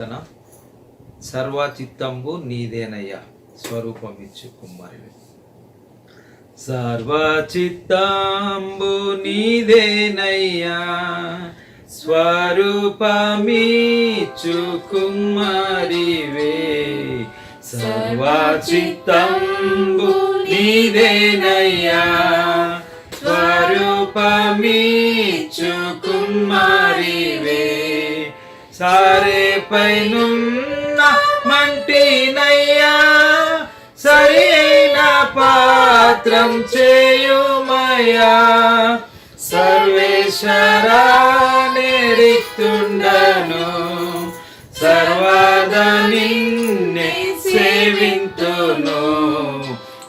తన సర్వచిత్తంబు నీదేనయ్యా స్వరూపమిచ్చు కుమారుడు సర్వచిత్తంబు నీదేనయ్యా స్వరూపమిచ్చు కుమారివే సర్వచిత్తంబు నీదేనయ్యా స్వరూపమిచ్చు కుమారివే సారే పైనున్న మంటినయ్యా సరైన పాత్రం చేయుమయ్యా. సర్వేశ్వరా నిరిక్తుండను సర్వద నిన్నే సేవింతును.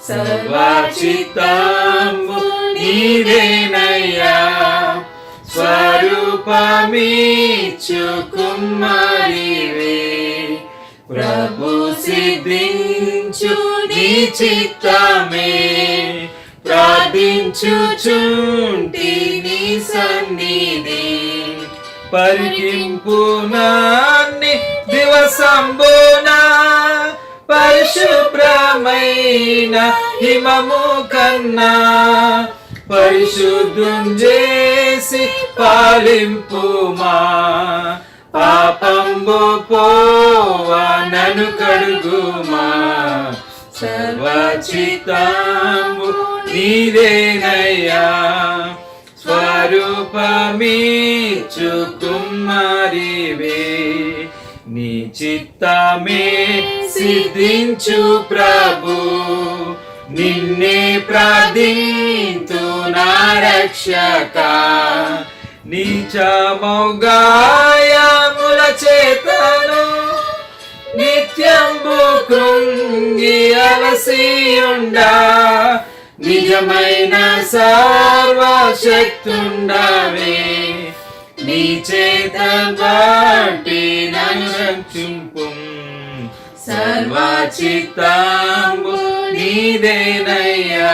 సర్వచిత్తంబు నీదేనయ్యా స్వరూపమిచ్చు కుమారివే ప్రభు సిద్ధించు నీ చిత్తమే. ప్రార్థించుచుంటి నీ సన్నిధి. పరికింపు నాన్ని దివసంబునా. పరిశుభ్రమైన హిమము కన్నా. పరిశుద్ధం చేసి పాలింపుమా. పాపంబు పోవా నను కడుగుమా. సర్వచితాంబు నీదేనయ్యా స్వరూపమీచు కుమారివే నీ చిత్తమే సిద్ధించు ప్రభు. నిన్నే ప్రార్థింతు నా రక్షక. నీచమౌగాయముల చేతను నిత్యంబు కృంగి అలసియుండా. నిజమైన సర్వశక్తుండవే. నీ చేత బాటి నన్ను రక్షింపు. సర్వచిత్తాంబు నీదేనయ్యా.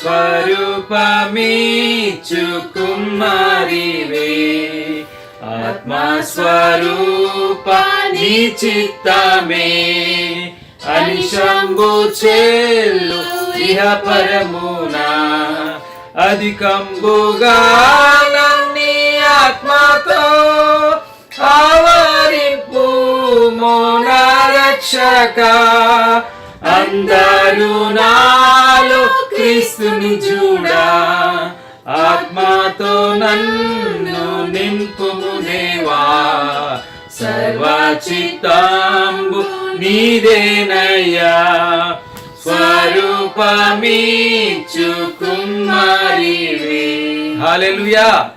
స్వరూపమిచ్చు కుమారివే ఆత్మస్వరూప నీ చిత్తమే అనిశంభు చెల్లు ఇహ పరమునా అధికంబుగా నన్ని ఆత్మతో ఆవరింపు మోన రక్షక. అందరూ నాలో క్రీస్తుని చూడా. ఆత్మతో నన్ను నింపుము దేవా. సర్వచిత్తంబు నీదేనయ్యా. స్వరూపమిచ్చు కుమారివే హల్లెలూయా